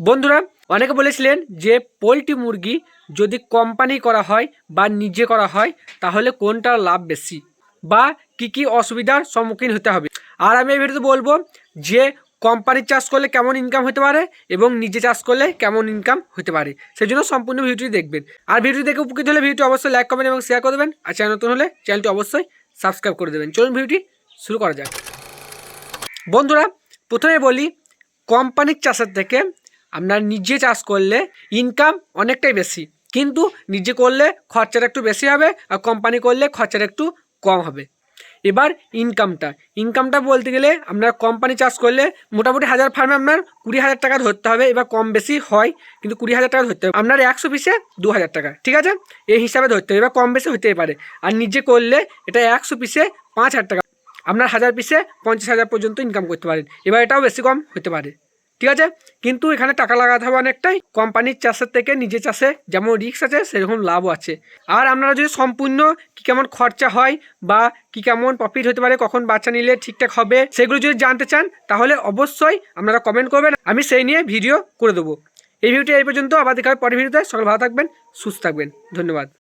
বন্ধুরা, অনেকে বলেছিলেন যে পোলট্রি মুরগি যদি কোম্পানি করা হয় বা নিজে করা হয়, তাহলে কোনটার লাভ বেশি বা কি কি অসুবিধার সম্মুখীন হতে হবে? আর আমি এই ভিডিওতে বলব যে কোম্পানির চাষ করলে কেমন ইনকাম হতে পারে এবং নিজে চাষ করলে কেমন ইনকাম হতে পারে। সেই জন্য সম্পূর্ণ ভিডিওটি দেখবেন। আর ভিডিও দেখে উপকৃত হলে ভিডিওটি অবশ্যই লাইক করবেন এবং শেয়ার করে দেবেন। আর চ্যানেল নতুন হলে চ্যানেলটি অবশ্যই সাবস্ক্রাইব করে দেবেন। চলুন ভিডিওটি শুরু করা যাক। বন্ধুরা, প্রথমে বলি কোম্পানির চাষের থেকে আপনার নিজে চাষ করলে ইনকাম অনেকটাই বেশি। কিন্তু নিজে করলে খরচাটা একটু বেশি হবে আর কোম্পানি করলে খরচাটা একটু কম হবে। এবার ইনকামটা ইনকামটা বলতে গেলে আপনার কোম্পানি চাষ করলে মোটামুটি হাজার ফার্মে আপনার কুড়ি হাজার টাকা ধরতে হবে, এবার কম বেশি হয় কিন্তু কুড়ি হাজার টাকা ধরতে হবে। আপনার একশো পিসে দু হাজার টাকা, ঠিক আছে? এই হিসাবে ধরতে হবে, এবার কম বেশি হতেই পারে। আর নিজে করলে এটা একশো পিসে পাঁচ হাজার টাকা। আপনার হাজার পিসে পঞ্চাশ হাজার পর্যন্ত ইনকাম করতে পারেন। এবার এটাও বেশি কম হতে পারে। ঠিক আছে? কিন্তু এখানে টাকা লাগাতে হবে অনেকটাই। কোম্পানির চাষের থেকে নিজে চাষে যেমন রিস্ক আছে, সেরকম লাভও আছে। আর আপনারা যদি সম্পূর্ণ কী কেমন খরচা হয় বা কী কেমন প্রফিট হতে পারে, কখন বাচ্চা নিলে ঠিকঠাক হবে, সেগুলো যদি জানতে চান, তাহলে অবশ্যই আপনারা কমেন্ট করবেন। আমি সেই নিয়ে ভিডিও করে দেবো। এই ভিডিওটি এই পর্যন্ত। আবার দেখা হবে পরের ভিডিওতে। সকল ভালো থাকবেন, সুস্থ থাকবেন। ধন্যবাদ।